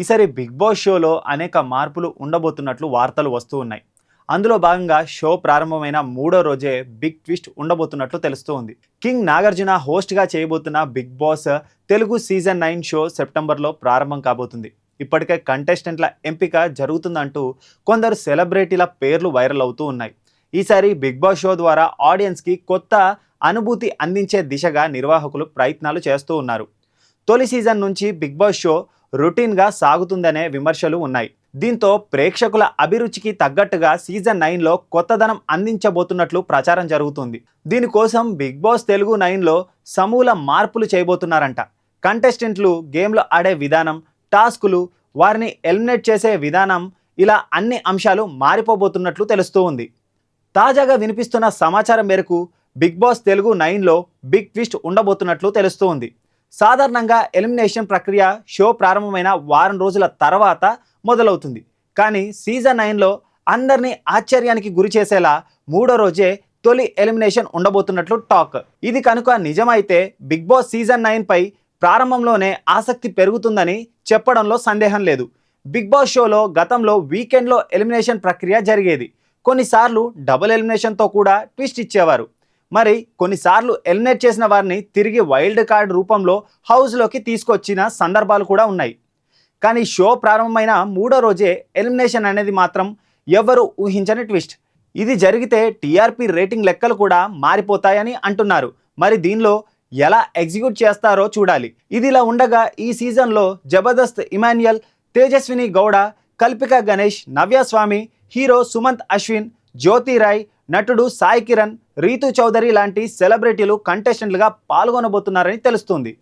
ఈసారి big boss షోలో అనేక మార్పులు ఉండబోతున్నట్లు వార్తలు వస్తూ ఉన్నాయి. అందులో భాగంగా షో ప్రారంభమైన మూడో రోజే బిగ్ ట్విస్ట్ ఉండబోతున్నట్లు తెలుస్తూ ఉంది. కింగ్ నాగార్జున హోస్ట్గా చేయబోతున్న Bigg Boss Telugu season nine show సెప్టెంబర్లో ప్రారంభం కాబోతుంది. ఇప్పటికే కంటెస్టెంట్ల ఎంపిక జరుగుతుందంటూ కొందరు సెలబ్రిటీల పేర్లు వైరల్ అవుతూ ఉన్నాయి. ఈసారి బిగ్ బాస్ షో ద్వారా ఆడియన్స్కి కొత్త అనుభూతి అందించే దిశగా నిర్వాహకులు ప్రయత్నాలు చేస్తూ ఉన్నారు. తొలి సీజన్ నుంచి బిగ్ బాస్ షో రొటీన్గా సాగుతుందనే విమర్శలు ఉన్నాయి. దీంతో ప్రేక్షకుల అభిరుచికి తగ్గట్టుగా సీజన్ నైన్లో కొత్తదనం అందించబోతున్నట్లు ప్రచారం జరుగుతుంది. దీనికోసం బిగ్ బాస్ తెలుగు నైన్లో సమూల మార్పులు చేయబోతున్నారంట. కంటెస్టెంట్లు గేమ్లో ఆడే విధానం టాస్కులు వారిని ఎలిమినేట్ చేసే విధానం ఇలా అన్ని అంశాలు మారిపోబోతున్నట్లు తెలుస్తూ ఉంది తాజాగా వినిపిస్తున్న సమాచారం మేరకు బిగ్ బాస్ తెలుగు నైన్లో బిగ్ ట్విస్ట్ ఉండబోతున్నట్లు తెలుస్తూ ఉంది సాధారణంగా ఎలిమినేషన్ ప్రక్రియ షో ప్రారంభమైన వారం రోజుల తర్వాత మొదలవుతుంది. కానీ సీజన్ నైన్లో అందరినీ ఆశ్చర్యానికి గురి చేసేలా మూడో రోజే తొలి ఎలిమినేషన్ ఉండబోతున్నట్లు టాక్. ఇది కనుక నిజమైతే బిగ్ బాస్ సీజన్ నైన్ పై ప్రారంభంలోనే ఆసక్తి పెరుగుతుందని చెప్పడంలో సందేహం లేదు. బిగ్ బాస్ షోలో గతంలో వీకెండ్లో ఎలిమినేషన్ ప్రక్రియ జరిగేది. కొన్నిసార్లు డబుల్ ఎలిమినేషన్తో కూడా ట్విస్ట్ ఇచ్చేవారు. మరి కొన్నిసార్లు ఎలిమినేట్ చేసిన వారిని తిరిగి వైల్డ్ కార్డ్ రూపంలో హౌస్లోకి తీసుకొచ్చిన సందర్భాలు కూడా ఉన్నాయి. కానీ షో ప్రారంభమైన మూడో రోజే ఎలిమినేషన్ అనేది మాత్రం ఎవరు ఊహించని ట్విస్ట్. ఇది జరిగితే టీఆర్పీ రేటింగ్ లెక్కలు కూడా మారిపోతాయని అంటున్నారు. మరి దీనిలో ఎలా ఎగ్జిక్యూట్ చేస్తారో చూడాలి. ఇదిలా ఉండగా ఈ సీజన్లో జబర్దస్త్ ఇమాన్యుయల్ తేజస్విని గౌడ కల్పిక గణేష్ నవ్యస్వామి హీరో సుమంత్ అశ్విన్ జ్యోతి రాయ్ నటుడు సాయి కిరణ్ రీతు చౌదరి లాంటి సెలబ్రిటీలు కంటెస్టెంట్లుగా పాల్గొనబోతున్నారని తెలుస్తుంది.